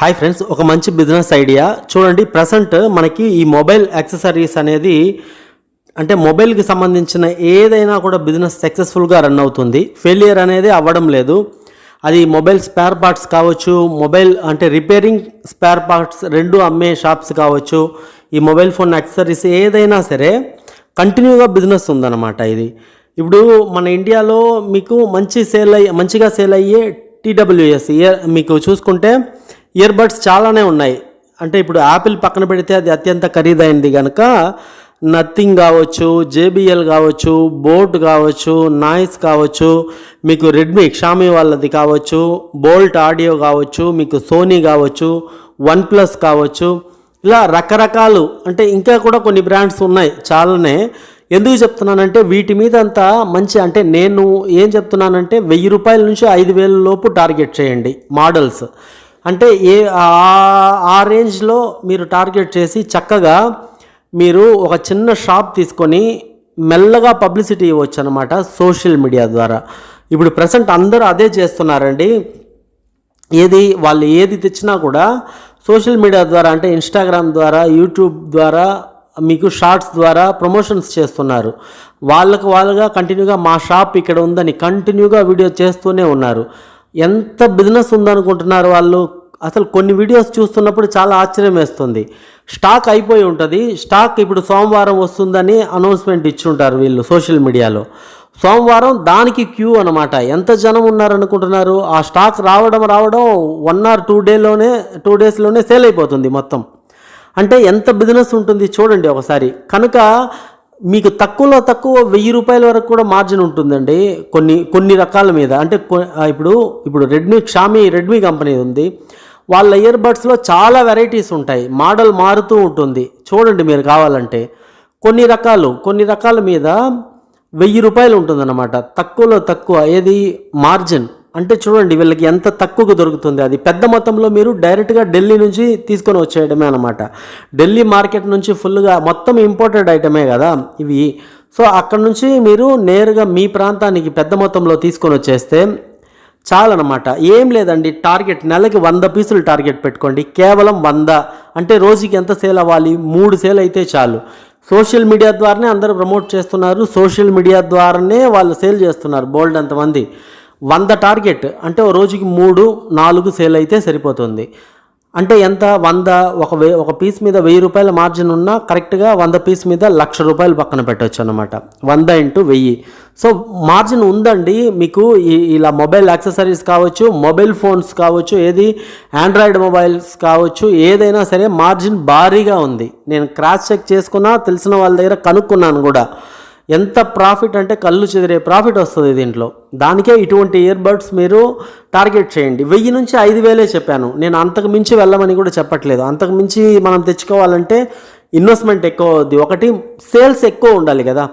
Hi friends ఒక మంచి business idea చూడండి ప్రజెంట్ మనకి ఈ మొబైల్ యాక్సెసరీస్ అనేది అంటే మొబైల్కి సంబంధించిన ఏదైనా కూడా బిజినెస్ సక్సెస్ఫుల్గా రన్ అవుతుంది. ఫెయిలియర్ అనేది అవ్వడం లేదు. అది మొబైల్ స్పేర్ పార్ట్స్ కావచ్చు మొబైల్ అంటే రిపేరింగ్ స్పేర్ పార్ట్స్ రెండు అమ్మే షాప్స్ కావచ్చు ఈ మొబైల్ ఫోన్ యాక్సెసరీస్ ఏదైనా సరే కంటిన్యూగా బిజినెస్ ఉందన్నమాట ఇది. ఇప్పుడు మన ఇండియాలో మీకు మంచి సేల్ అయ్యే మంచిగా సేల్ అయ్యే టీడబ్ల్యూఎస్ ఇయర్ మీకు చూసుకుంటే ఇయర్బడ్స్ చాలానే ఉన్నాయి. అంటే ఇప్పుడు యాపిల్ పక్కన పెడితే అది అత్యంత ఖరీదైంది కనుక నథింగ్ కావచ్చు జేబిఎల్ కావచ్చు బోట్ కావచ్చు నాయిస్ కావచ్చు మీకు రెడ్మీ షామీ వాళ్ళది కావచ్చు బోల్ట్ ఆడియో కావచ్చు మీకు సోనీ కావచ్చు వన్ ప్లస్ కావచ్చు ఇలా రకరకాలు అంటే ఇంకా కూడా కొన్ని బ్రాండ్స్ ఉన్నాయి చాలానే. ఎందుకు చెప్తున్నానంటే వీటి మీద అంతా మంచి అంటే నేను ఏం చెప్తున్నానంటే వెయ్యి రూపాయల నుంచి ఐదు వేల లోపు టార్గెట్ చేయండి మోడల్స్ అంటే ఏ ఆ- రేంజ్లో మీరు టార్గెట్ చేసి చక్కగా మీరు ఒక చిన్న షాప్ తీసుకొని మెల్లగా పబ్లిసిటీ ఇవ్వచ్చు అనమాట సోషల్ మీడియా ద్వారా. ఇప్పుడు ప్రజెంట్ అందరూ అదే చేస్తున్నారండి. ఏది వాళ్ళు ఏది తెచ్చినా కూడా సోషల్ మీడియా ద్వారా అంటే ఇన్స్టాగ్రామ్ ద్వారా యూట్యూబ్ ద్వారా మీకు షార్ట్స్ ద్వారా ప్రమోషన్స్ చేస్తున్నారు. వాళ్ళకు వాళ్ళుగా కంటిన్యూగా మా షాప్ ఇక్కడ ఉందని కంటిన్యూగా వీడియో చేస్తూనే ఉన్నారు. ఎంత బిజినెస్ ఉందనుకుంటున్నారు వాళ్ళు? అసలు కొన్ని వీడియోస్ చూస్తున్నప్పుడు చాలా ఆశ్చర్యం వేస్తుంది. స్టాక్ అయిపోయి ఉంటుంది. స్టాక్ ఇప్పుడు సోమవారం వస్తుందని అనౌన్స్మెంట్ ఇచ్చుంటారు వీళ్ళు సోషల్ మీడియాలో సోమవారం దానికి క్యూ అనమాట ఎంత జనం ఉన్నారనుకుంటున్నారు? ఆ స్టాక్ రావడం రావడం వన్ ఆర్ టూ డేలోనే టూ డేస్లోనే సేల్ అయిపోతుంది మొత్తం. అంటే ఎంత బిజినెస్ ఉంటుంది చూడండి ఒకసారి. కనుక మీకు తక్కువలో తక్కువ వెయ్యి రూపాయల వరకు కూడా మార్జిన్ ఉంటుందండి. కొన్ని కొన్ని రకాల మీద. అంటే ఇప్పుడు ఇప్పుడు రెడ్మీ షామీ రెడ్మీ కంపెనీ ఉంది. వాళ్ళ ఇయర్ బడ్స్లో చాలా వెరైటీస్ ఉంటాయి. మోడల్ మారుతూ ఉంటుంది. చూడండి మీరు కావాలంటే. కొన్ని రకాలు కొన్ని రకాల మీద వెయ్యి రూపాయలు ఉంటుందన్నమాట. తక్కువలో తక్కువ. ఏది? మార్జిన్ అంటే చూడండి వీళ్ళకి ఎంత తక్కువకు దొరుకుతుంది. అది పెద్ద మొత్తంలో మీరు డైరెక్ట్గా ఢిల్లీ నుంచి తీసుకొని వచ్చేయడమే అనమాట ఢిల్లీ మార్కెట్ నుంచి ఫుల్గా మొత్తం ఇంపోర్టెడ్ ఐటమే కదా ఇవి. సో అక్కడ నుంచి మీరు నేరుగా మీ ప్రాంతానికి పెద్ద మొత్తంలో తీసుకొని వచ్చేస్తే చాలన్నమాట. ఏం లేదండి టార్గెట్ నెలకి వంద పీసులు టార్గెట్ పెట్టుకోండి. కేవలం వంద. అంటే రోజుకి ఎంత సేల్ అవ్వాలి? మూడు సేల్ అయితే చాలు. సోషల్ మీడియా ద్వారానే అందరూ ప్రమోట్ చేస్తున్నారు. సోషల్ మీడియా ద్వారానే వాళ్ళు సేల్ చేస్తున్నారు బోల్డ్ అంతమంది. వంద టార్గెట్ అంటే ఓ రోజుకి మూడు నాలుగు సేల్ అయితే సరిపోతుంది. అంటే ఎంత? వంద ఒక వే ఒక పీస్ మీద వెయ్యి రూపాయల మార్జిన్ ఉన్నా కరెక్ట్గా వంద పీస్ మీద లక్ష రూపాయలు పక్కన పెట్టవచ్చు అనమాట వంద ఇంటూ వెయ్యి. సో మార్జిన్ ఉందండి. మీకు ఇలా మొబైల్ యాక్సెసరీస్ కావచ్చు మొబైల్ ఫోన్స్ కావచ్చు ఏది? ఆండ్రాయిడ్ మొబైల్స్ కావచ్చు ఏదైనా సరే మార్జిన్ భారీగా ఉంది. నేను క్రాస్ చెక్ చేసుకున్నా తెలిసిన వాళ్ళ దగ్గర కనుక్కున్నాను కూడా. ఎంత ప్రాఫిట్ అంటే కళ్ళు చెదిరే ప్రాఫిట్ వస్తుంది దీంట్లో. దానికే ఇటువంటి ఇయర్ బడ్స్ మీరు టార్గెట్ చేయండి. వెయ్యి నుంచి ఐదు వేలే చెప్పాను. నేను అంతకు మించి వెళ్ళమని కూడా చెప్పట్లేదు. అంతకు మించి మనం తెచ్చుకోవాలంటే ఇన్వెస్ట్మెంట్ ఎక్కువ అవుద్ది. ఒకటి సేల్స్ ఎక్కువ ఉండాలి కదా.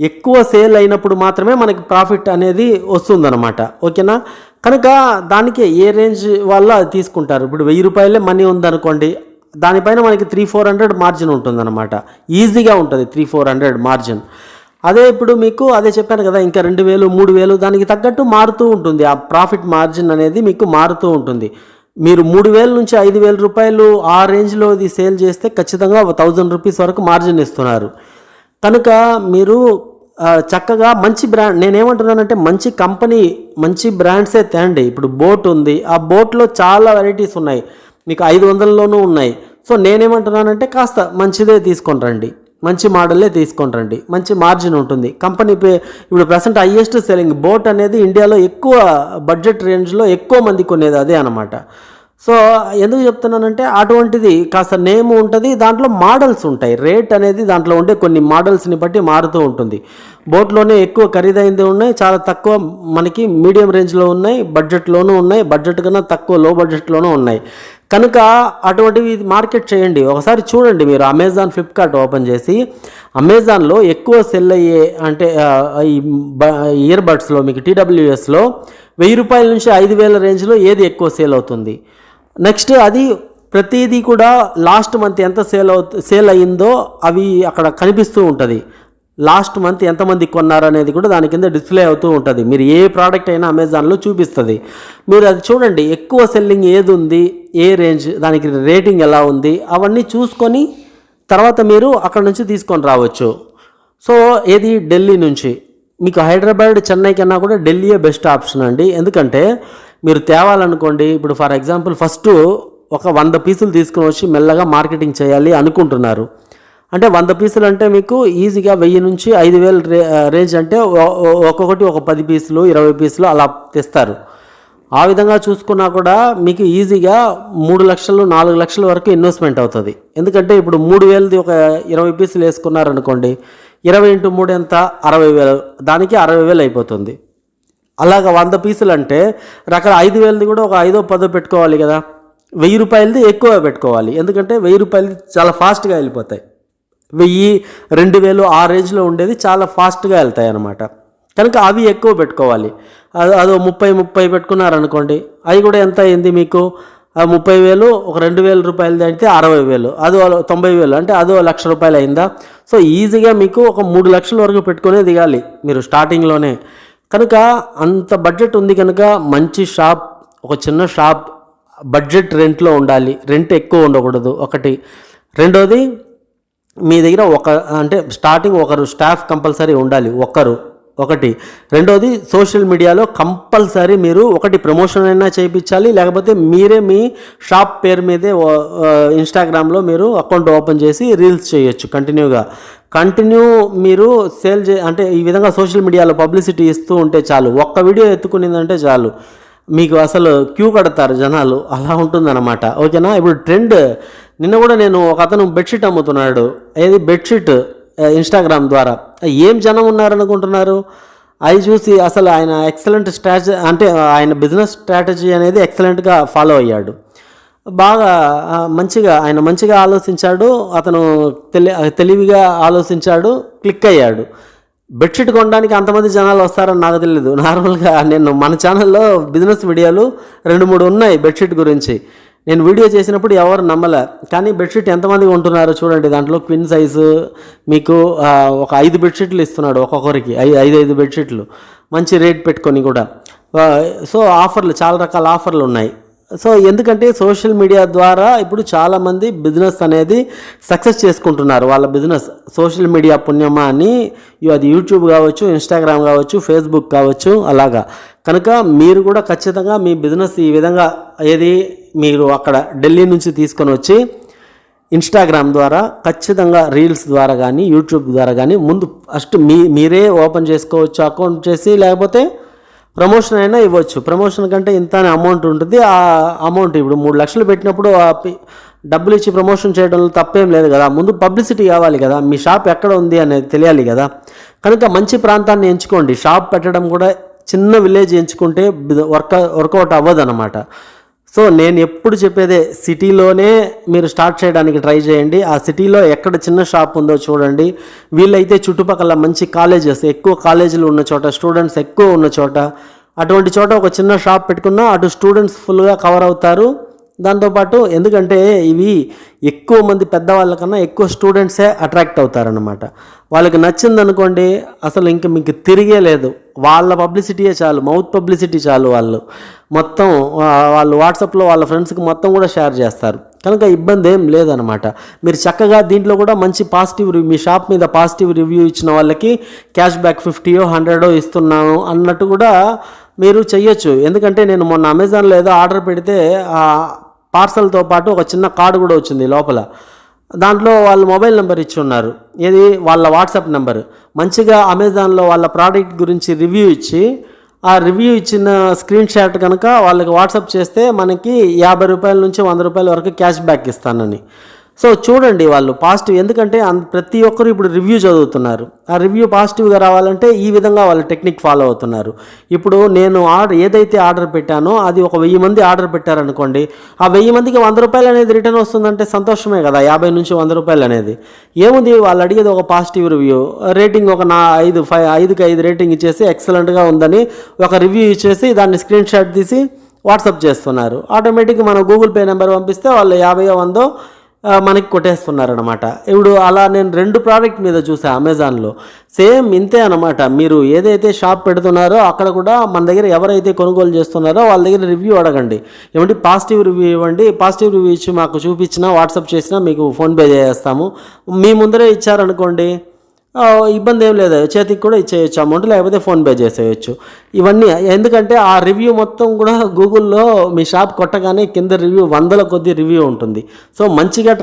ఎక్కువ సేల్ అయినప్పుడు మాత్రమే మనకి ప్రాఫిట్ అనేది వస్తుందన్నమాట. ఓకేనా? కనుక దానికి ఏ రేంజ్ వల్ల అది తీసుకుంటారు. ఇప్పుడు వెయ్యి రూపాయలే మనీ ఉందనుకోండి దానిపైన మనకి త్రీ ఫోర్ హండ్రెడ్ మార్జిన్ ఉంటుందన్నమాట. ఈజీగా ఉంటుంది త్రీ ఫోర్ హండ్రెడ్ మార్జిన్ అదే ఇప్పుడు మీకు అదే చెప్పాను కదా ఇంకా రెండు వేలు మూడు వేలు దానికి తగ్గట్టు మారుతూ ఉంటుంది. ఆ ప్రాఫిట్ మార్జిన్ అనేది మీకు మారుతూ ఉంటుంది. మీరు మూడు వేల నుంచి ఐదు వేల రూపాయలు ఆ రేంజ్లో ఇది సేల్ చేస్తే ఖచ్చితంగా ఒక థౌజండ్ రూపీస్ వరకు మార్జిన్ ఇస్తున్నారు. కనుక మీరు చక్కగా మంచి బ్రాండ్ నేనేమంటున్నానంటే మంచి కంపెనీ మంచి బ్రాండ్సే తేండి. ఇప్పుడు బోట్ ఉంది. ఆ బోట్లో చాలా వెరైటీస్ ఉన్నాయి. మీకు ఐదు వందలలోనూ ఉన్నాయి. సో నేనేమంటున్నానంటే కాస్త మంచిదే తీసుకొని రండి. మంచి మోడల్లే తీసుకొని రండి మంచి మార్జిన్ ఉంటుంది. కంపెనీ పే ఇప్పుడు ప్రజెంట్ హయ్యెస్ట్ సెల్లింగ్ బోట్ అనేది ఇండియాలో ఎక్కువ బడ్జెట్ రేంజ్లో ఎక్కువ మంది కొనేది అదే అనమాట సో ఎందుకు చెప్తున్నానంటే అటువంటిది కాస్త నేమ్ ఉంటుంది దాంట్లో మోడల్స్ ఉంటాయి. రేట్ అనేది దాంట్లో ఉండే కొన్ని మోడల్స్ని బట్టి మారుతూ ఉంటుంది. బోట్లోనే ఎక్కువ ఖరీదైంది ఉన్నాయి చాలా తక్కువ మనకి మీడియం రేంజ్లో ఉన్నాయి బడ్జెట్లోనూ ఉన్నాయి బడ్జెట్ కన్నా తక్కువ లో బడ్జెట్లోనూ ఉన్నాయి. కనుక అటువంటివి మార్కెట్ చేయండి. ఒకసారి చూడండి మీరు. అమెజాన్ ఫ్లిప్కార్ట్ ఓపెన్ చేసి అమెజాన్లో ఎక్కువ సెల్ అయ్యే అంటే ఈ ఇయర్ బడ్స్లో మీకు టీడబ్ల్యూఎస్లో వెయ్యి రూపాయల నుంచి ఐదు వేల రేంజ్లో ఏది ఎక్కువ సేల్ అవుతుంది? నెక్స్ట్ అది ప్రతిదీ కూడా లాస్ట్ మంత్ ఎంత సేల్ అవు సేల్ అయ్యిందో అవి అక్కడ కనిపిస్తూ ఉంటుంది. లాస్ట్ మంత్ ఎంతమంది కొన్నారు అనేది కూడా దాని కింద డిస్ప్లే అవుతూ ఉంటుంది. మీరు ఏ ప్రోడక్ట్ అయినా అమెజాన్లో చూపిస్తుంది. మీరు అది చూడండి ఎక్కువ సెల్లింగ్ ఏది ఉంది ఏ రేంజ్ దానికి రేటింగ్ ఎలా ఉంది అవన్నీ చూసుకొని తర్వాత మీరు అక్కడ నుంచి తీసుకొని రావచ్చు. సో ఏది? ఢిల్లీ నుంచి. మీకు హైదరాబాద్ చెన్నై కన్నా కూడా ఢిల్లీయే బెస్ట్ ఆప్షన్ అండి. ఎందుకంటే మీరు తేవాలనుకోండి ఇప్పుడు ఫర్ ఎగ్జాంపుల్ ఫస్ట్ ఒక వంద పీసులు తీసుకొని వచ్చి మెల్లగా మార్కెటింగ్ చేయాలి అనుకుంటున్నారు. అంటే వంద పీసులు అంటే మీకు ఈజీగా వెయ్యి నుంచి ఐదు వేల రే రేంజ్ అంటే ఒ- ఒక్కొక్కటి ఒక పది పీసులు ఇరవై పీసులు అలా తెస్తారు. ఆ విధంగా చూసుకున్నా కూడా మీకు ఈజీగా మూడు లక్షలు నాలుగు లక్షల వరకు ఇన్వెస్ట్మెంట్ అవుతుంది. ఎందుకంటే ఇప్పుడు మూడు వేలది ఒక ఇరవై పీసులు వేసుకున్నారనుకోండి ఇరవై ఇంటూ మూడు ఎంత? అరవై వేలు. దానికి అరవై వేలు అయిపోతుంది. అలాగ వంద పీసులు అంటే రకాల ఐదు వేలది కూడా ఒక ఐదో పదో పెట్టుకోవాలి కదా. వెయ్యి రూపాయలది ఎక్కువ పెట్టుకోవాలి. ఎందుకంటే వెయ్యి రూపాయలది చాలా ఫాస్ట్గా వెళ్ళిపోతాయి. వెయ్యి రెండు వేలు ఆ రేంజ్లో ఉండేది. చాలా ఫాస్ట్గా వెళ్తాయి అన్నమాట. కనుక అవి ఎక్కువ పెట్టుకోవాలి. అది అదో ముప్పై ముప్పై పెట్టుకున్నారనుకోండి. అవి కూడా ఎంత అయింది మీకు? ముప్పై వేలు ఒక రెండు వేల రూపాయలు దాటితే అరవై వేలు. అదో తొంభై వేలు. అంటే అదో లక్ష రూపాయలు అయిందా? సో ఈజీగా మీకు ఒక మూడు లక్షల వరకు పెట్టుకునే దిగాలి మీరు స్టార్టింగ్లోనే కనుక అంత బడ్జెట్ ఉంది కనుక మంచి షాప్ ఒక చిన్న షాప్ బడ్జెట్ రెంట్లో ఉండాలి. రెంట్ ఎక్కువ ఉండకూడదు. ఒకటి. రెండోది మీ దగ్గర ఒక అంటే స్టార్టింగ్ ఒకరు స్టాఫ్ కంపల్సరీ ఉండాలి ఒకరు ఒకటి. రెండోది సోషల్ మీడియాలో కంపల్సరీ మీరు ఒకటి ప్రమోషన్ అయినా చేయించాలి లేకపోతే మీరే మీ షాప్ పేరు మీదే ఇన్స్టాగ్రామ్లో మీరు అకౌంట్ ఓపెన్ చేసి రీల్స్ చేయొచ్చు కంటిన్యూగా కంటిన్యూ మీరు సేల్ చే అంటే ఈ విధంగా సోషల్ మీడియాలో పబ్లిసిటీ ఇస్తూ ఉంటే చాలు. ఒక్క వీడియో ఎత్తుకునిందంటే చాలు. మీకు అసలు క్యూ కడతారు జనాలు. అలా ఉంటుందన్నమాట. ఓకేనా? ఇప్పుడు ట్రెండ్ నిన్న కూడా నేను ఒక అతను బెడ్షీట్ అమ్ముతున్నాడు. ఏది? బెడ్షీట్ ఇన్స్టాగ్రామ్ ద్వారా. ఏం జనం ఉన్నారనుకుంటున్నారు? అవి చూసి అసలు ఆయన ఎక్సలెంట్ స్ట్రాటజీ అంటే ఆయన బిజినెస్ స్ట్రాటజీ అనేది ఎక్సలెంట్గా ఫాలో అయ్యాడు. బాగా మంచిగా ఆయన మంచిగా ఆలోచించాడు అతను తెలి తెలివిగా ఆలోచించాడు క్లిక్ అయ్యాడు. బెడ్షీట్ కొనడానికి అంతమంది జనాలు వస్తారని నాకు తెలియదు నార్మల్గా నేను మన ఛానల్లో బిజినెస్ వీడియోలు రెండు మూడు ఉన్నాయి బెడ్షీట్ గురించి. నేను వీడియో చేసినప్పుడు ఎవరు నమ్మలే. కానీ బెడ్షీట్ ఎంతమంది ఉంటున్నారో చూడండి దాంట్లో క్విన్ సైజు మీకు ఒక ఐదు బెడ్షీట్లు ఇస్తున్నాడు ఒక్కొక్కరికి ఐదు ఐదు ఐదు బెడ్షీట్లు మంచి రేట్ పెట్టుకొని కూడా. సో ఆఫర్లు చాలా రకాల ఆఫర్లు ఉన్నాయి. సో ఎందుకంటే సోషల్ మీడియా ద్వారా ఇప్పుడు చాలామంది బిజినెస్ అనేది సక్సెస్ చేసుకుంటున్నారు. వాళ్ళ బిజినెస్ సోషల్ మీడియా పుణ్యమా అని అది యూట్యూబ్ కావచ్చు ఇన్స్టాగ్రామ్ కావచ్చు ఫేస్బుక్ కావచ్చు అలాగా. కనుక మీరు కూడా ఖచ్చితంగా మీ బిజినెస్ ఈ విధంగా ఏది మీరు అక్కడ ఢిల్లీ నుంచి తీసుకొని వచ్చి ఇన్స్టాగ్రామ్ ద్వారా ఖచ్చితంగా రీల్స్ ద్వారా కానీ యూట్యూబ్ ద్వారా కానీ ముందు ఫస్ట్ మీ మీరే ఓపెన్ చేసుకోవచ్చు అకౌంట్ చేసి లేకపోతే ప్రమోషన్ అయినా ఇవ్వచ్చు. ప్రమోషన్ కంటే ఇంత అమౌంట్ ఉంటుంది. ఆ అమౌంట్ ఇప్పుడు మూడు లక్షలు పెట్టినప్పుడు ఆ డబ్బులు ఇచ్చి ప్రమోషన్ చేయడంలో తప్పేం లేదు కదా. ముందు పబ్లిసిటీ కావాలి కదా. మీ షాప్ ఎక్కడ ఉంది అనేది తెలియాలి కదా. కనుక మంచి ప్రాంతాన్ని ఎంచుకోండి. షాప్ పెట్టడం కూడా చిన్న విలేజ్ ఎంచుకుంటే వర్క్ వర్కౌట్ అవ్వదు అనమాట సో నేను ఎప్పుడు చెప్పేదే సిటీలోనే మీరు స్టార్ట్ చేయడానికి ట్రై చేయండి. ఆ సిటీలో ఎక్కడ చిన్న షాప్ ఉందో చూడండి. వీళ్ళైతే చుట్టుపక్కల మంచి కాలేజెస్ ఎక్కువ కాలేజీలు ఉన్న చోట స్టూడెంట్స్ ఎక్కువ ఉన్న చోట అటువంటి చోట ఒక చిన్న షాప్ పెట్టుకున్నా అటు స్టూడెంట్స్ ఫుల్గా కవర్ అవుతారు. దాంతోపాటు ఎందుకంటే ఇవి ఎక్కువ మంది పెద్దవాళ్ళ కన్నా ఎక్కువ స్టూడెంట్సే అట్రాక్ట్ అవుతారనమాట వాళ్ళకి నచ్చింది అనుకోండి అసలు ఇంక మీకు తిరిగే లేదు. వాళ్ళ పబ్లిసిటీయే చాలు మౌత్ పబ్లిసిటీ చాలు వాళ్ళు. మొత్తం వాళ్ళు వాట్సాప్లో వాళ్ళ ఫ్రెండ్స్కి మొత్తం కూడా షేర్ చేస్తారు. కనుక ఇబ్బంది ఏం లేదనమాట మీరు చక్కగా దీంట్లో కూడా మంచి పాజిటివ్ రివ్యూ మీ షాప్ మీద పాజిటివ్ రివ్యూ ఇచ్చిన వాళ్ళకి క్యాష్ బ్యాక్ ఫిఫ్టీయో హండ్రెడో ఇస్తున్నాను అన్నట్టు కూడా మీరు చెయ్యొచ్చు. ఎందుకంటే నేను మొన్న అమెజాన్లో ఏదో ఆర్డర్ పెడితే ఆ పార్సల్తో పాటు ఒక చిన్న కార్డు కూడా వచ్చింది లోపల. దాంట్లో వాళ్ళ మొబైల్ నెంబర్ ఇచ్చి ఉన్నారు. ఇది వాళ్ళ వాట్సాప్ నెంబర్. మంచిగా అమెజాన్లో వాళ్ళ ప్రోడక్ట్ గురించి రివ్యూ ఇచ్చి ఆ రివ్యూ ఇచ్చిన స్క్రీన్ షాట్ కనుక వాళ్ళకి వాట్సాప్ చేస్తే మనకి యాభై రూపాయల నుంచి వంద రూపాయల వరకు క్యాష్ బ్యాక్ ఇస్తానని. సో చూడండి వాళ్ళు పాజిటివ్. ఎందుకంటే ప్రతి ఒక్కరు ఇప్పుడు రివ్యూ చదువుతున్నారు. ఆ రివ్యూ పాజిటివ్గా రావాలంటే ఈ విధంగా వాళ్ళు టెక్నిక్ ఫాలో అవుతున్నారు. ఇప్పుడు నేను ఆర్డర్ ఏదైతే ఆర్డర్ పెట్టానో అది ఒక వెయ్యి మంది ఆర్డర్ పెట్టారనుకోండి ఆ వెయ్యి మందికి వంద రూపాయలు అనేది రిటర్న్ వస్తుందంటే సంతోషమే కదా యాభై నుంచి వంద రూపాయలు అనేది. ఏముంది వాళ్ళు అడిగేది ఒక పాజిటివ్ రివ్యూ రేటింగ్ ఒక నా ఐదు ఫైవ్ ఐదుకి ఐదు రేటింగ్ ఇచ్చేసి ఎక్సలెంట్గా ఉందని ఒక రివ్యూ ఇచ్చేసి దాన్ని స్క్రీన్ షాట్ తీసి వాట్సాప్ చేస్తున్నారు. ఆటోమేటిక్గా మనం గూగుల్ పే నెంబర్ పంపిస్తే వాళ్ళు యాభై వందో మనకి కొట్టేస్తున్నారనమాట ఇప్పుడు అలా నేను రెండు ప్రోడక్ట్ మీద చూసా అమెజాన్లో సేమ్ ఇంతే అనమాట మీరు ఏదైతే షాప్ పెడుతున్నారో అక్కడ కూడా మన దగ్గర ఎవరైతే కొనుగోలు చేస్తున్నారో వాళ్ళ దగ్గర రివ్యూ అడగండి. ఏమంటే పాజిటివ్ రివ్యూ ఇవ్వండి. పాజిటివ్ రివ్యూ ఇచ్చి మాకు చూపించినా వాట్సాప్ చేసినా మీకు ఫోన్పే చేస్తాము. మీ ముందరే ఇచ్చారనుకోండి ఇబ్బంది ఏం లేదు. చేతికి కూడా ఇచ్చేయచ్చు. అమౌంట్ లేకపోతే ఫోన్పే చేసేయచ్చు. ఇవన్నీ ఎందుకంటే ఆ రివ్యూ మొత్తం కూడా గూగుల్లో మీ షాప్ కొట్టగానే కింద రివ్యూ వందల కొద్ది రివ్యూ ఉంటుంది. సో మంచిగా ట్రై